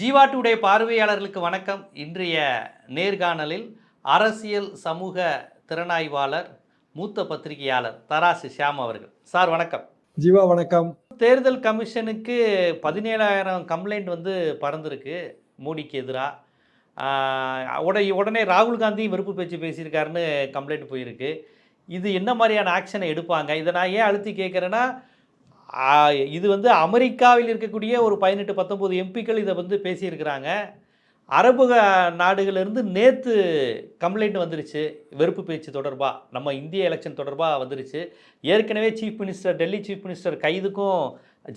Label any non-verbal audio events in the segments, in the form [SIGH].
Jeeva today பார்வையாளர்களுக்கு வணக்கம். இன்றைய நேர்காணலில் அரசியல் சமூக திறனாய்வாளர் மூத்த பத்திரிகையாளர் தராசு ஷியாம் அவர்கள். சார் வணக்கம். ஜீவா வணக்கம். தேர்தல் கமிஷனுக்கு பதினேழாயிரம் கம்ப்ளைண்ட் வந்து பறந்துருக்கு மோடிக்கு எதிராக உடனே உடனே ராகுல் காந்தி வெறுப்பு பேச்சு பேசியிருக்காருன்னு கம்ப்ளைண்ட் போயிருக்கு. இது என்ன மாதிரியான ஆக்ஷனை எடுப்பாங்க? இதை நான் ஏன் அழுத்தி கேட்குறேன்னா இது வந்து அமெரிக்காவில் இருக்கக்கூடிய ஒரு பதினெட்டு பத்தொம்போது எம்பிக்கள் இதை வந்து பேசியிருக்கிறாங்க. அரபு நாடுகளிலிருந்து நேற்று கம்ப்ளைண்ட் வந்துருச்சு. வெறுப்பு பேச்சு தொடர்பாக நம்ம இந்திய எலெக்ஷன் தொடர்பாக வந்துருச்சு. ஏற்கனவே chief minister Delhi chief minister கைதுக்கும்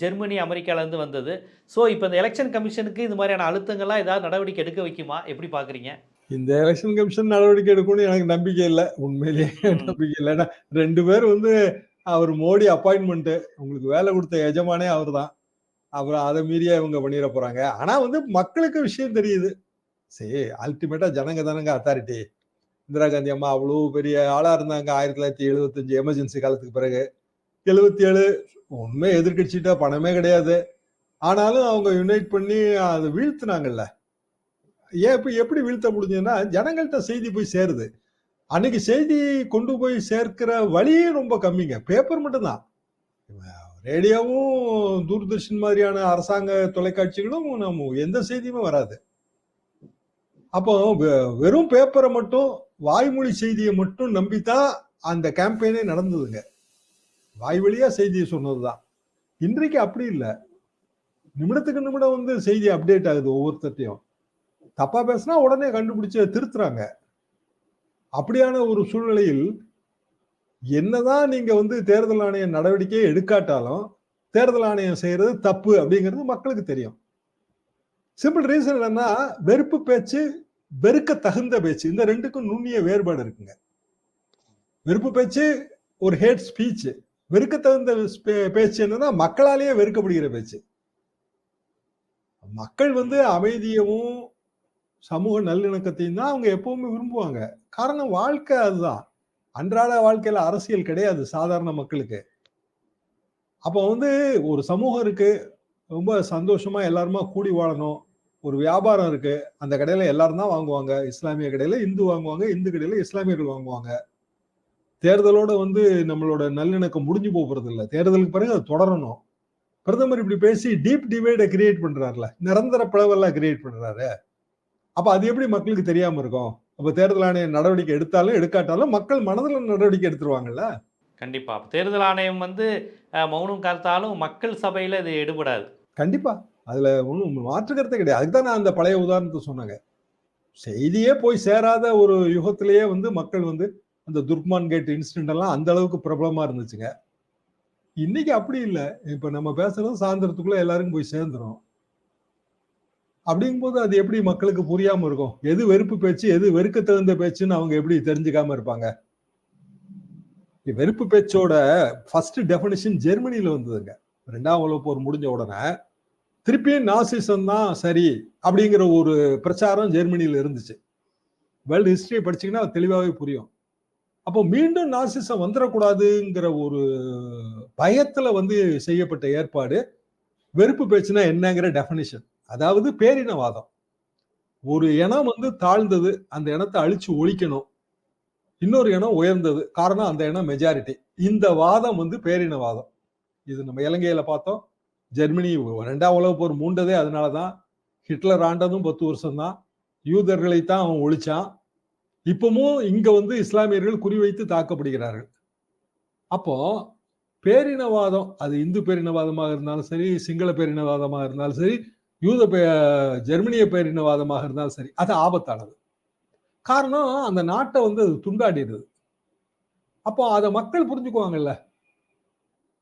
Germany அமெரிக்காவிலேருந்து வந்தது. ஸோ இப்போ இந்த எலெக்ஷன் கமிஷனுக்கு இது மாதிரியான அழுத்தங்கள்லாம் ஏதாவது நடவடிக்கை எடுக்க வைக்குமா? எப்படி பார்க்குறீங்க இந்த எலெக்ஷன் கமிஷன் நடவடிக்கை எடுக்கணும்னு எனக்கு நம்பிக்கை இல்லை. உண்மையிலேயே நம்பிக்கை இல்லை. ரெண்டு பேர் வந்து அவர் மோடி அப்பாயின்மெண்ட்டு உங்களுக்கு வேலை கொடுத்த எஜமானே அவர் தான் அப்புறம் அதை மீறியா இவங்க பண்ணிட போறாங்க. ஆனா வந்து மக்களுக்கு விஷயம் தெரியுது. சரி அல்டிமேட்டா ஜனங்க தானங்க அத்தாரிட்டி இந்திரா காந்தி அம்மா அவ்வளோ பெரிய ஆளா இருந்தாங்க ஆயிரத்தி தொள்ளாயிரத்தி எழுபத்தஞ்சு எமர்ஜென்சி காலத்துக்கு பிறகு. எழுபத்தி ஏழு உண்மை எதிர்கட்சிட்ட பணமே கிடையாது. ஆனாலும் அவங்க யுனைட் பண்ணி அதை வீழ்த்தினாங்கல்ல. ஏன் இப்போ எப்படி வீழ்த்த முடிஞ்சதுன்னா ஜனங்கள்கிட்ட செய்தி போய் சேருது. அன்னைக்கு செய்தி கொண்டு போய் சேர்க்கிற வழியே ரொம்ப கம்மிங்க. பேப்பர் மட்டும்தான். ரேடியோவும் தூர்தர்ஷன் மாதிரியான அரசாங்க தொலைக்காட்சிகளும் நம்ம எந்த செய்தியுமே வராது. அப்போ வெ- வெறும் பேப்பரை மட்டும் வாய்மொழி செய்தியை மட்டும் நம்பித்தான் அந்த கேம்பெயினே நடந்ததுங்க. வாய் வழியா செய்தியை சொன்னதுதான். இன்றைக்கு அப்படி இல்லை. நிமிடத்துக்கு நிமிடம் வந்து செய்தி அப்டேட் ஆகுது ஒவ்வொருத்தையும் தப்பா பேசினா உடனே கண்டுபிடிச்சு திருத்துறாங்க. அப்படியான ஒரு சூழ்நிலையில் என்னதான் நீங்க வந்து தேர்தல் ஆணையம் நடவடிக்கையை எடுக்காட்டாலும் தேர்தல் ஆணையம் செய்யறது தப்பு அப்படிங்கிறது மக்களுக்கு தெரியும். சிம்பிள் ரீசன் என்னன்னா வெறுப்பு பேச்சு வெறுக்க தகுந்த பேச்சு இந்த ரெண்டுக்கும் நுண்ணிய வேறுபாடு இருக்குங்க. வெறுப்பு பேச்சு ஒரு ஹேட் ஸ்பீச் வெறுக்க தகுந்த பேச்சு என்னன்னா மக்களாலேயே வெறுக்கப்படுகிற பேச்சு. மக்கள் வந்து அமைதியவும் சமூக நல்லிணக்கத்தையும் தான் அவங்க எப்பவுமே விரும்புவாங்க. காரணம் வாழ்க்கை அதுதான். அன்றாட வாழ்க்கையில அரசியல் கிடையாது சாதாரண மக்களுக்கு. அப்போ வந்து ஒரு சமூகம் இருக்கு. ரொம்ப சந்தோஷமா எல்லாருமா கூடி வாழணும். ஒரு வியாபாரம் இருக்கு. அந்த கடையில எல்லாரும் தான் வாங்குவாங்க. இஸ்லாமிய கடையில இந்து வாங்குவாங்க. இந்து கடையில இஸ்லாமியர்கள் வாங்குவாங்க. தேர்தலோட வந்து நம்மளோட நல்லிணக்கம் முடிஞ்சு போகிறது இல்லை தேர்தலுக்கு பிறகு அது தொடரணும். பிரதமர் இப்படி பேசி டீப் டிவைடை கிரியேட் பண்றாருல. நிரந்தர பிளவெல்லாம் கிரியேட் பண்றாரு. அப்ப அது எப்படி மக்களுக்கு தெரியாம இருக்கும்? அப்ப தேர்தல் ஆணையம் நடவடிக்கை எடுத்தாலும் எடுக்காட்டாலும் மக்கள் மனதில் நடவடிக்கை எடுத்துருவாங்கல்ல? கண்டிப்பாக தேர்தல் ஆணையம் வந்து மௌனம் காத்தாலும் மக்கள் சபையில் இது எடுபடாது. கண்டிப்பா. அதுல ஒன்றும் மாற்று கருத்தே கிடையாது. அதுக்கு தான் நான் அந்த பழைய உதாரணத்தை சொன்னாங்க. செய்தியே போய் சேராத ஒரு யுகத்திலேயே வந்து மக்கள் வந்து அந்த துர்க்மான் கேட் இன்சிடென்ட் எல்லாம் அந்த அளவுக்கு பிரபலமா இருந்துச்சுங்க. இன்னைக்கு அப்படி இல்லை. இப்ப நம்ம பேசுறது சாயந்தரத்துக்குள்ள எல்லாருக்கும் போய் சேர்ந்துரும். அப்படிங்கும்போது அது எப்படி மக்களுக்கு புரியாம இருக்கும்? எது வெறுப்பு பேச்சு எது வெறுக்க தகுந்த பேச்சுன்னு அவங்க எப்படி தெரிஞ்சுக்காம இருப்பாங்க? வெறுப்பு பேச்சோட ஃபர்ஸ்ட் டெபினிஷன் ஜெர்மனியில வந்ததுங்க. ரெண்டாம் உலக போர் முடிஞ்ச உடனே திருப்பியும் நாசிசம் தான் சரி அப்படிங்கிற ஒரு பிரச்சாரம் ஜெர்மனியில இருந்துச்சு. வேர்ல்டு ஹிஸ்டரியை படிச்சீங்கன்னா அது தெளிவாகவே புரியும். அப்போ மீண்டும் நாசிசம் வந்துடக்கூடாதுங்கிற ஒரு பயத்துல வந்து செய்யப்பட்ட ஏற்பாடு வெறுப்பு பேச்சுனா என்னங்கிற டெஃபினிஷன் அதாவது பேரினவாதம். ஒரு இனம் வந்து தாழ்ந்தது அந்த இனத்தை அழிச்சு ஒழிக்கணும். இன்னொரு இனம் உயர்ந்தது காரணம் அந்த இனம் மெஜாரிட்டி இந்த வாதம் வந்து பேரினவாதம். இது நம்ம இலங்கையில பார்த்தோம். ஜெர்மனி ரெண்டாம் உலக போர் மூண்டதே அதனாலதான். ஹிட்லர் ஆண்டதும் பத்து வருஷம்தான். யூதர்களை தான் அவன் ஒழிச்சான். இப்பவும் இங்க வந்து இஸ்லாமியர்கள் குறிவைத்து தாக்கப்படுகிறார்கள். அப்போ பேரினவாதம் அது இந்து பேரினவாதமாக இருந்தாலும் சரி சிங்கள பேரினவாதமாக இருந்தாலும் சரி யூத பே ஜெர்மனிய பேரினவாதமாக இருந்தாலும் சரி அது ஆபத்தானது. காரணம் அந்த நாட்டை வந்து அது துண்டாடிடுது. அப்போ அதை மக்கள் புரிஞ்சுக்குவாங்கல்ல.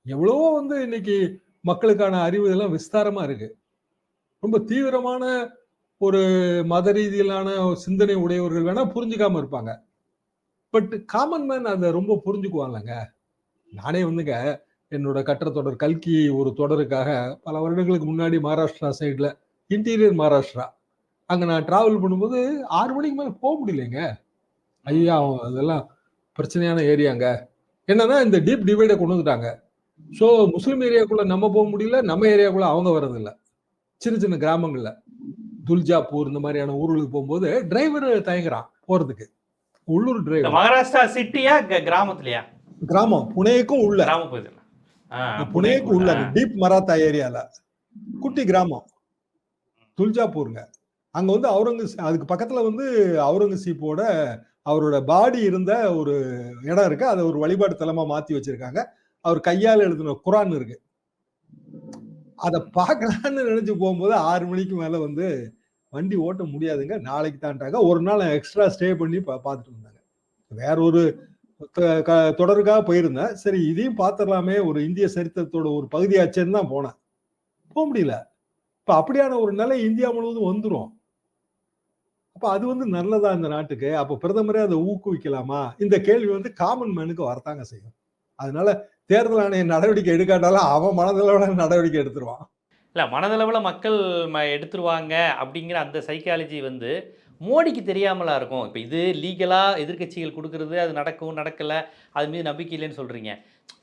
எவ்வளவோ வந்து இன்னைக்கு மக்களுக்கான அறிவு இதெல்லாம் விஸ்தாரமா இருக்கு. ரொம்ப தீவிரமான ஒரு மத ரீதியிலான ஒரு சிந்தனை உடையவர்கள் வேணா புரிஞ்சுக்காம இருப்பாங்க. பட் காமன் மேன் அதை ரொம்ப புரிஞ்சுக்குவாங்கல்லங்க. நானே வந்துங்க என்னோட கட்டுரை கல்கி ஒரு தொடருக்காக பல வருடங்களுக்கு முன்னாடி மகாராஷ்டிரா சைடில் இன்டீரியர் மகாராஷ்டிரா. அங்கே நான் டிராவல் பண்ணும்போது ஆறு மணிக்கு மேலே போக முடியலைங்க. ஐயா அதெல்லாம் பிரச்சனையான ஏரியாங்க என்னன்னா இந்த டீப் டிவைடை கொண்டு வந்துட்டாங்க. ஸோ முஸ்லீம் ஏரியாக்குள்ள நம்ம போக முடியல நம்ம ஏரியாக்குள்ள அவங்க வர்றதில்ல. சின்ன சின்ன கிராமங்கள்ல. துல்ஜாப்பூர் இந்த மாதிரியான ஊர்களுக்கு போகும்போது டிரைவர் தயங்குறான் போறதுக்கு. உள்ளூர் டிரைவர் மகாராஷ்டிரா சிட்டியா கிராமத்துலயா? கிராமம் புனேக்கும் உள்ள. கிராம பகுதியில். புனேக்கு உள்ள டீப் மராத்தா ஏரியால குட்டி கிராமம் துல்ஜாப்பூருங்க அங்க வந்து அவுரங்கசீப் அதுக்கு பக்கத்துல வந்து அவுரங்கசீப்போட அவரோட பாடி இருந்த ஒரு இடம் இருக்கு. அதை ஒரு வழிபாடு தலமா மாத்தி வச்சிருக்காங்க. அவர் கையால் எழுதின குரான் இருக்கு. அதை பார்க்கலான்னு நினைச்சு போகும்போது ஆறு மணிக்கு மேல வந்து வண்டி ஓட்ட முடியாதுங்க. நாளைக்கு தான்ட்டாங்க. ஒரு நாள் எக்ஸ்ட்ரா ஸ்டே பண்ணி பா பார்த்துட்டு வந்தாங்க. வேற ஒரு தொடருக்காக போயிருந்தேன். சரி இதையும் பார்த்துடலாமே ஒரு இந்திய சரித்திரத்தோட ஒரு பகுதியாச்சேன்னு தான் போனேன். போக முடியல. இப்போ அப்படியான ஒரு நிலை இந்தியா முழுவதும் வந்துரும். அப்போ அது வந்து நல்லதா இந்த நாட்டுக்கு? அப்போ பிரதமரே அதை ஊக்குவிக்கலாமா? இந்த கேள்வி வந்து காமன் மேனுக்கு வரத்தாங்க செய்யும். அதனால தேர்தல் ஆணைய நடவடிக்கை எடுக்காட்டாலும் அவன் மனதளவில் நடவடிக்கை எடுத்துருவான். இல்லை மனதளவில் மக்கள் ம எடுத்துருவாங்க அப்படிங்கிற அந்த சைக்காலஜி வந்து மோடிக்கு தெரியாமலா இருக்கும். இப்போ இது லீகலாக எதிர்க்கட்சிகள் கொடுக்கறது அது நடக்கும் நடக்கலை அது மீது நம்பிக்கை இல்லைன்னு சொல்கிறீங்க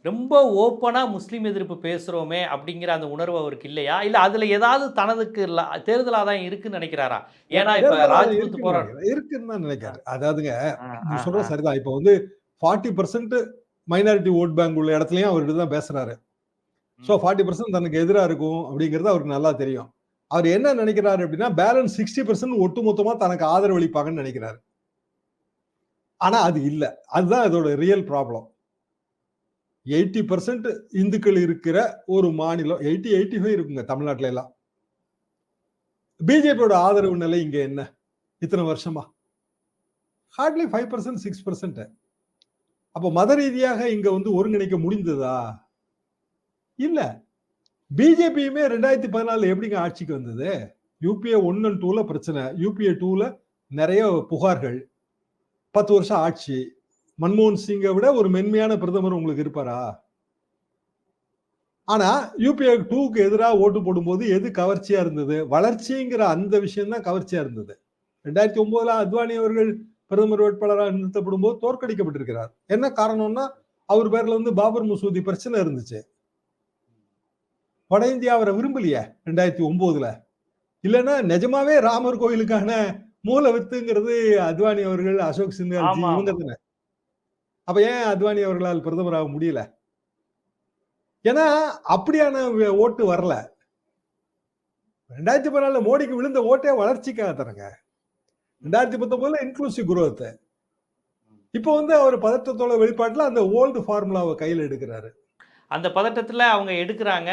ரொம்ப ஓப்பனாக முஸ்லீம் எதிர்ப்பு பேசுகிறோமே அப்படிங்கிற அந்த உணர்வு அவருக்கு இல்லையா? இல்லை அதில் ஏதாவது தனதுக்கு ல- தேர்தல் ஆதாயம் இருக்குன்னு நினைக்கிறாரா? ஏன்னா இப்போ ராஜ்புத் போராட்டம். இருக்குன்னு தான் நினைக்கிறேன் அதாவதுங்க ஆ. சரிதான். இப்ப வந்து forty percent minority vote bank உள்ள இடத்துலயும் அவர்கிட்ட தான் பேசுறாரு. ஸோ ஃபார்ட்டி பர்சன்ட் தனக்கு எதிராக இருக்கும் அப்படிங்கிறது அவருக்கு நல்லா தெரியும். அவர் என்ன நினைக்கிறாரு அப்படின்னா பேலன்ஸ் சிக்ஸ்டி பர்சன்ட் ஒட்டுமொத்தமா தனக்கு ஆதரவு அளிப்பாங்கன்னு நினைக்கிறாரு. ஆனா அது இல்லை. அதுதான் இதோட ரியல் ப்ராப்ளம் எயிட்டி பர்சன்ட் இந்துக்கள் இருக்கிற ஒரு மாநிலம் எயிட்டி எயிட்டி ஃபைவ் இருக்குங்க தமிழ்நாட்டில எல்லாம். பிஜேபியோட ஆதரவு நிலை இங்க என்ன? இத்தனை வருஷமா? Hardly five percent six percent அப்போ மத ரீதியாக இங்க வந்து ஒருங்கிணைக்க முடிந்ததா? இல்லை. பிஜேபியுமே ரெண்டாயிரத்தி பதினாலு எப்படிங்க ஆட்சிக்கு வந்தது? யூபிஏ ஒன் அண்ட் டூவில் பிரச்சனை. யூபிஏ டூவில் நிறைய புகார்கள். பத்து வருஷம் ஆட்சி. மன்மோகன் சிங்கை விட ஒரு மென்மையான பிரதமர் உங்களுக்கு இருப்பாரா? ஆனா யூபிஏ டூக்கு எதிராக ஓட்டு போடும்போது எது கவர்ச்சியா இருந்தது? வளர்ச்சிங்கிற அந்த விஷயம் தான் கவர்ச்சியா இருந்தது. ரெண்டாயிரத்தி ஒன்பதுல அத்வானி அவர்கள் பிரதமர் வேட்பாளராக நிறுத்தப்படும் போது தோற்கடிக்கப்பட்டிருக்கிறார். என்ன காரணம்னா அவர் பேர்ல வந்து பாபர் மசூதி பிரச்சனை இருந்துச்சு. வட இந்தியா அவரை விரும்பலையே ரெண்டாயிரத்தி ஒன்பதுல இல்லைன்னா நிஜமாவே ராமர் கோயிலுக்கான மூல வித்துங்கிறது அத்வானி அவர்கள் அசோக் சின்ஹாஜி ஆமா, இவங்க. தானே. அப்ப ஏன் அத்வானி அவர்களால் பிரதமராக முடியல? ஏன்னா அப்படியான ஓட்டு வரல. ரெண்டாயிரத்தி பதினாலுல மோடிக்கு விழுந்த ஓட்டே வளர்ச்சிக்காக தரங்க ரெண்டாயிரத்தி பத்தொன்பதுல இன்க்ளூசிவ் குரோத் இப்போ வந்து அவர் பதற்றத்தோட வெளிப்பாட்டுல அந்த ஓல்டு ஃபார்முலாவை கையில் எடுக்கிறாரு. அந்த பதட்டத்தில் அவங்க எடுக்கிறாங்க.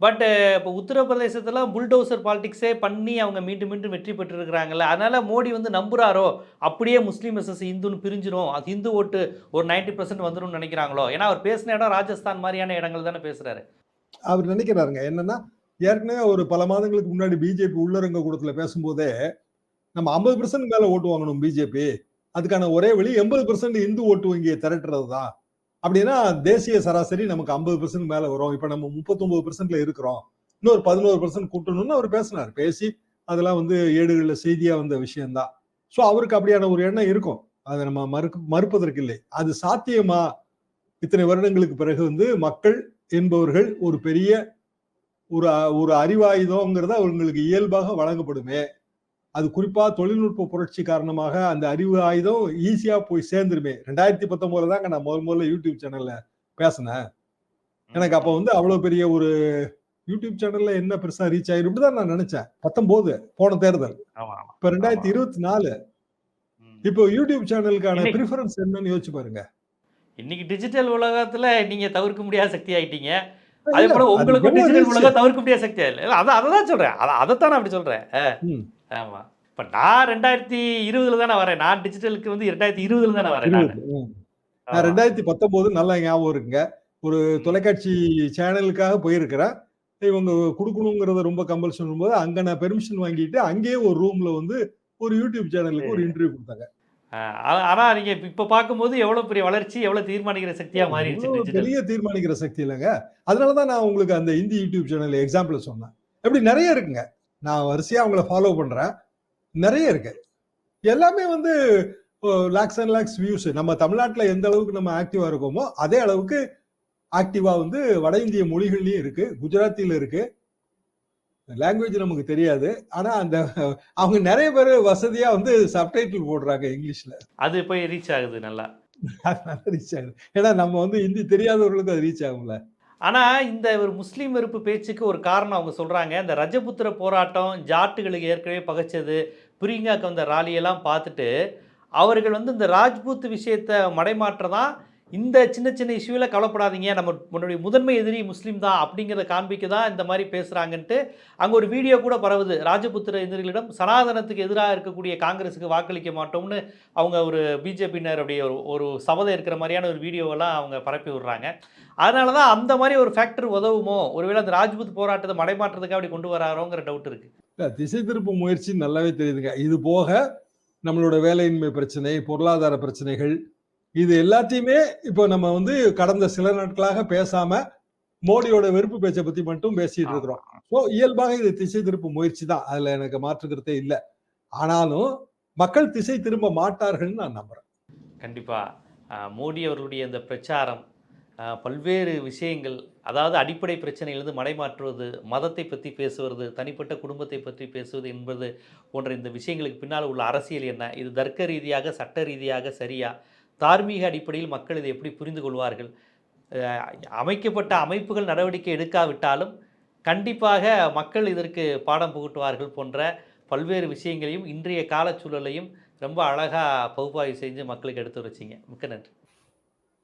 பட் இப்போ உத்தரப்பிரதேசத்தில் புல்டோசர் பாலிடிக்ஸே பண்ணி அவங்க மீண்டும் மீண்டும் வெற்றி பெற்றிருக்கிறாங்கல்ல. அதனால் மோடி வந்து நம்புகிறாரோ அப்படியே முஸ்லீம் எஸ்எஸ் இந்துன்னு பிரிஞ்சிடும் அது இந்து ஓட்டு ஒரு 90% பர்சன்ட் வந்துடும் நினைக்கிறாங்களோ? ஏன்னா அவர் பேசின இடம் ராஜஸ்தான் மாதிரியான இடங்கள் தானே பேசுகிறாரு அவர் நினைக்கிறாருங்க. என்னன்னா ஏற்கனவே ஒரு பல மாதங்களுக்கு முன்னாடி பிஜேபி உள்ளரங்க கூடத்தில் பேசும்போதே நம்ம ஐம்பது பெர்சன்ட் மேலே ஓட்டு வாங்கணும் பிஜேபி அதுக்கான ஒரே வழி எண்பது பெர்சன்ட் இந்து ஓட்டு வங்கியை திரட்டுறது தான் அப்படின்னா தேசிய சராசரி நமக்கு ஐம்பது பெர்சன்ட் மேல வரும். இப்ப நம்ம முப்பத்தொன்பது பெர்சன்ட்ல இருக்கிறோம். இன்னொரு பதினோரு பெர்சன்ட் கூட்டணும்னு அவர் பேசினார். பேசி அதெல்லாம் வந்து ஏடுகள்ல செய்தியா வந்த விஷயம்தான். ஸோ அவருக்கு அப்படியான ஒரு எண்ணம் இருக்கும். அதை நம்ம மறுக்க மறுப்பதற்கு இல்லை. அது சாத்தியமா? இத்தனை வருடங்களுக்கு பிறகு வந்து மக்கள் என்பவர்கள் ஒரு பெரிய ஒரு ஒரு அறிவாயுதம்ங்கிறது அவங்களுக்கு இயல்பாக வழங்கப்படுமே. அது குறிப்பா தொழில்நுட்ப புரட்சி காரணமாக அந்த அறிவு ஆயுதம் ஈஸியா போய் சேர்ந்துருமே. ரெண்டாயிரத்தி பத்தொன்பதுல தாங்க நான் முதல் முதல்ல யூடியூப் சேனல்ல பேசினேன். எனக்கு அப்ப வந்து அவ்வளவு பெரிய ஒரு யூடியூப் சேனல்ல என்ன பெருசா ரீச் ஆயிரும் தான் நான் நினைச்சேன். பத்தொன்பது போன தேர்தல். இப்ப ரெண்டாயிரத்தி இருபத்தி நாலு. இப்போ யூடியூப் சேனலுக்கான ப்ரிஃபரன்ஸ் என்னன்னு யோசிச்சு பாருங்க. இன்னைக்கு டிஜிட்டல் உலகத்துல நீங்க தவிர்க்க முடியாத சக்தி ஆயிட்டீங்க. அதே போல எவ்வளவு டிஜிட்டல்? உலகம் தவிர்க்க முடியாத சக்தி இல்லை. இல்லை அதான் அதை தான் சொல்றேன். அதை அதைத்தான் நான் அப்படி சொல்றேன். ம். ஆமா. இப்ப நான் ரெண்டாயிரத்தி இருபதுல தானே வரேன். நான் டிஜிட்டலுக்கு வந்து ரெண்டாயிரத்தி இருபதுல தானே வரேன் நான். ரெண்டாயிரத்தி பத்தொன்பது நல்லா ஞாபகம் இருக்குங்க. ஒரு தொலைக்காட்சி சேனலுக்காக போயிருக்கிறேன். இவங்க கொடுக்கணுங்கிறத ரொம்ப கம்பல்ஷன் போது அங்க நான் பெர்மிஷன் வாங்கிட்டு அங்கேயே ஒரு ரூம்ல வந்து ஒரு யூடியூப் சேனலுக்கு ஒரு இன்டர்வியூ கொடுத்தாங்க. ஆ- ஆனா நீங்க இப்ப- பார்க்கும்போது எவ்வளவு பெரிய வளர்ச்சி எவ்வளவு தீர்மானிக்கிற சக்தியா மாறிடுச்சு பெரிய தீர்மானிக்கிற சக்தி இல்லைங்க. அதனாலதான் நான் உங்களுக்கு அந்த இந்தி யூடியூப் சேனல் எக்ஸாம்பிள் சொன்னேன். இப்படி நிறைய இருக்குங்க. நான் வரிசையா அவங்கள ஃபாலோ பண்றேன். நிறைய இருக்கு. எல்லாமே வந்து லேக்ஸ் அண்ட் லேக்ஸ் வியூஸ் நம்ம தமிழ்நாட்டுல எந்த அளவுக்கு நம்ம ஆக்டிவா இருக்கோமோ அதே அளவுக்கு ஆக்டிவா வந்து வட இந்திய மொழிகள்லயும் இருக்கு. குஜராத்தில இருக்கு. லாங்குவேஜ் நமக்கு தெரியாது. ஆனா அந்த அவங்க நிறைய பேர் வசதியா வந்து சப்டைட்டில் போடுறாங்க இங்கிலீஷ்ல. அது போய் ரீச் ஆகுது நல்லா. [LAUGHS] ரீச் ஆகுது. ஏன்னா நம்ம வந்து ஹிந்தி தெரியாதவர்களுக்கு அது ரீச் ஆகும்ல. ஆனால் இந்த ஒரு முஸ்லீம் வெறுப்பு பேச்சுக்கு ஒரு காரணம் அவங்க சொல்கிறாங்க இந்த ரஜபுத்திர போராட்டம் ஜாட்டுகளுக்கு ஏற்கனவே பகைச்சது. பிரிங்காக்கு வந்த ராலியெல்லாம் பார்த்துட்டு அவர்கள் வந்து இந்த ராஜ்பூத் விஷயத்தை மடைமாற்ற தான் இந்த சின்ன சின்ன இஷ்யூவில் கவலைப்படாதீங்க. நம்ம முன்னுடைய முதன்மை எதிரி முஸ்லீம் தான் அப்படிங்கிறத காண்பிக்க தான் இந்த மாதிரி பேசுகிறாங்கன்ட்டு அங்கே ஒரு வீடியோ கூட பரவுது. ராஜபுத்திர எதிரிகளிடம் சனாதனத்துக்கு எதிராக இருக்கக்கூடிய காங்கிரஸுக்கு வாக்களிக்க மாட்டோம்னு அவங்க ஒரு பிஜேபியினருடைய ஒரு ஒரு சபதம் இருக்கிற மாதிரியான ஒரு வீடியோவெல்லாம் அவங்க பரப்பி விடுறாங்க. அதனால தான் அந்த மாதிரி ஒரு ஃபேக்டர் உதவுமோ? ஒருவேளை அந்த ராஜ்புத் போராட்டத்தை மடைமாற்றத்துக்கு அப்படி கொண்டு வராரோங்கிற டவுட் இருக்குது திசை திருப்பு முயற்சி நல்லாவே தெரியுதுங்க. இது போக நம்மளோட வேலையின்மை பிரச்சனை பொருளாதார பிரச்சனைகள் இது எல்லாத்தையுமே இப்போ நம்ம வந்து கடந்த சில நாட்களாக பேசாம மோடியோட வெறுப்பு பேச்சை பத்தி மட்டும் பேசிட்டு இருக்கிறோம். ஸோ இயல்பாக இது திசை திருப்பு முயற்சி தான். அதுல எனக்கு மாற்றுக்கிறதே இல்லை. ஆனாலும் மக்கள் திசை திரும்ப மாட்டார்கள்னு நான் நம்புறேன். கண்டிப்பாக மோடி அவர்களுடைய இந்த பிரச்சாரம் பல்வேறு விஷயங்கள் அதாவது அடிப்படை பிரச்சனையிலிருந்து மடைமாற்றுவது மதத்தை பற்றி பேசுவது தனிப்பட்ட குடும்பத்தை பற்றி பேசுவது என்பது போன்ற இந்த விஷயங்களுக்கு பின்னால் உள்ள அரசியல் என்ன? இது தர்க்க ரீதியாக சட்ட ரீதியாக சரியா? தார்மீக அடிப்படையில் மக்கள் இதை எப்படி புரிந்து கொள்வார்கள்? அமைக்கப்பட்ட அமைப்புகள் நடவடிக்கை எடுக்காவிட்டாலும் கண்டிப்பாக மக்கள் இதற்கு பாடம் புகட்டுவார்கள் போன்ற பல்வேறு விஷயங்களையும் இன்றைய காலச்சூழலையும் ரொம்ப அழகாக பகுப்பாய்வு செஞ்சு மக்களுக்கு எடுத்து வச்சிங்க. மிக்க நன்றி.